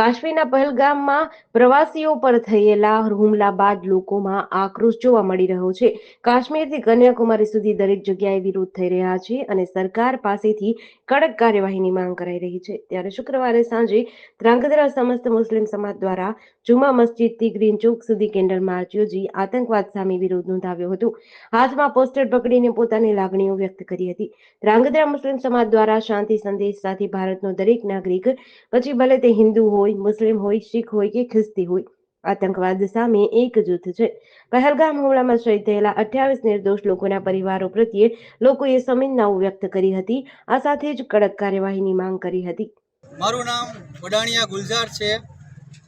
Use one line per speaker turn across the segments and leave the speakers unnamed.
કાશ્મીરના પહેલગામમાં પ્રવાસીઓ પર થયેલા હુમલા બાદ લોકોમાં આક્રોશ જોવા મળી રહ્યો છે. કાશ્મીરથી કન્યાકુમારી સુધી દરેક જગ્યાએ વિરોધ થઈ રહ્યા છે અને સરકાર પાસેથી કડક કાર્યવાહીની માંગ કરાઈ રહી છે. ત્યારે શુક્રવારે સાંજે ધ્રાંગધ્રા સમસ્ત મુસ્લિમ સમાજ દ્વારા જુમા મસ્જિદથી ગ્રીન ચોક સુધી કેન્ડલ માર્ચ યોજી આતંકવાદ સામે વિરોધ નોંધાવ્યો હતો. હાથમાં પોસ્ટર પકડીને પોતાની લાગણીઓ વ્યક્ત કરી હતી. ધ્રાંગધ્રા મુસ્લિમ સમાજ દ્વારા શાંતિ સંદેશ સાથે ભારતનો દરેક નાગરિક, પછી ભલે તે હિન્દુ હોય મુસ્લિમ હોય, શીખ હોય કે ખ્રિસ્તી હોય. આતંકવાદ સામે એકજૂથ છે. પહેલગામ હુમલામાં શહીદ થયેલા અઠ્યાવીસ નિર્દોષ લોકોના પરિવારો પ્રત્યે લોકોએ સંવેદનાઓ વ્યક્ત કરી હતી. આ સાથે જ કડક કાર્યવાહીની માંગ કરી હતી.
મારું નામ વડાણિયા ગુલઝાર છે.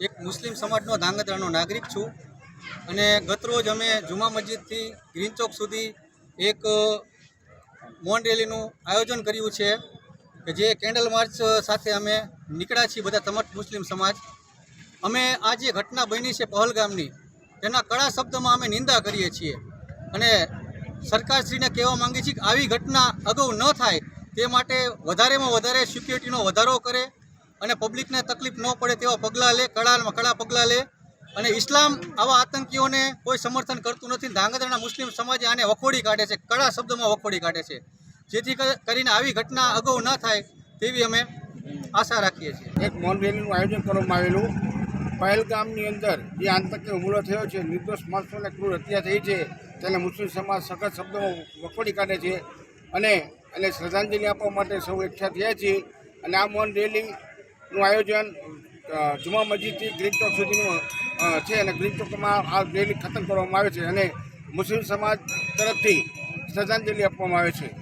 એક મુસ્લિમ સમાજનો ધાંગધ્રાનો નાગરિક છું. અને ગતરોજ અમે જુમા મસ્જિદથી ગ્રીન ચોક સુધી એક મોન રેલીનું આયોજન કર્યું છે. કે જે કેન્ડલ માર્ચ સાથે અમે નીકળ્યા છીએ બધા તમામ મુસ્લિમ સમાજ. અમે આ જે ઘટના બની છે પહલગામની, તેના કડા શબ્દમાં અમે નિંદા કરીએ છીએ. અને સરકારશ્રીને કહેવા માંગીએ છીએ કે આવી ઘટના અગાઉ ન થાય, તે માટે વધારેમાં વધારે સિક્યુરિટીનો વધારો કરે અને પબ્લિકને તકલીફ ન પડે તેવા પગલાં લે કડામાં કડા પગલાં લે. અને ઇસ્લામ આવા આતંકીઓને કોઈ સમર્થન કરતું નથી. ધાંગધ્રાના મુસ્લિમ સમાજે આને વખોડી કાઢે છે, કડા શબ્દમાં વખોડી કાઢે છે. જેથી કરીને આવી ઘટના અગાઉ ન થાય તેવી અમે આશા રાખીએ છીએ.
એક મૌન રેલીનું આયોજન કરવામાં આવેલું. પહેલગામની અંદર જે આતંકી હુમલો થયો છે, નિર્દોષ માણસોને ક્રૂર હત્યા થઈ છે, તેને મુસ્લિમ સમાજ સખત શબ્દોમાં વખોડી કાઢે છે અને એને શ્રદ્ધાંજલિ આપવા માટે સૌ એકઠા થયા છીએ. અને આ મૌન રેલીનું આયોજન જુમા મસ્જિદથી ગ્રીન ચોક સુધીનું છે અને ગ્રીન ચોકમાં આ રેલી ખતમ કરવામાં આવે છે અને મુસ્લિમ સમાજ તરફથી શ્રદ્ધાંજલિ આપવામાં આવે છે.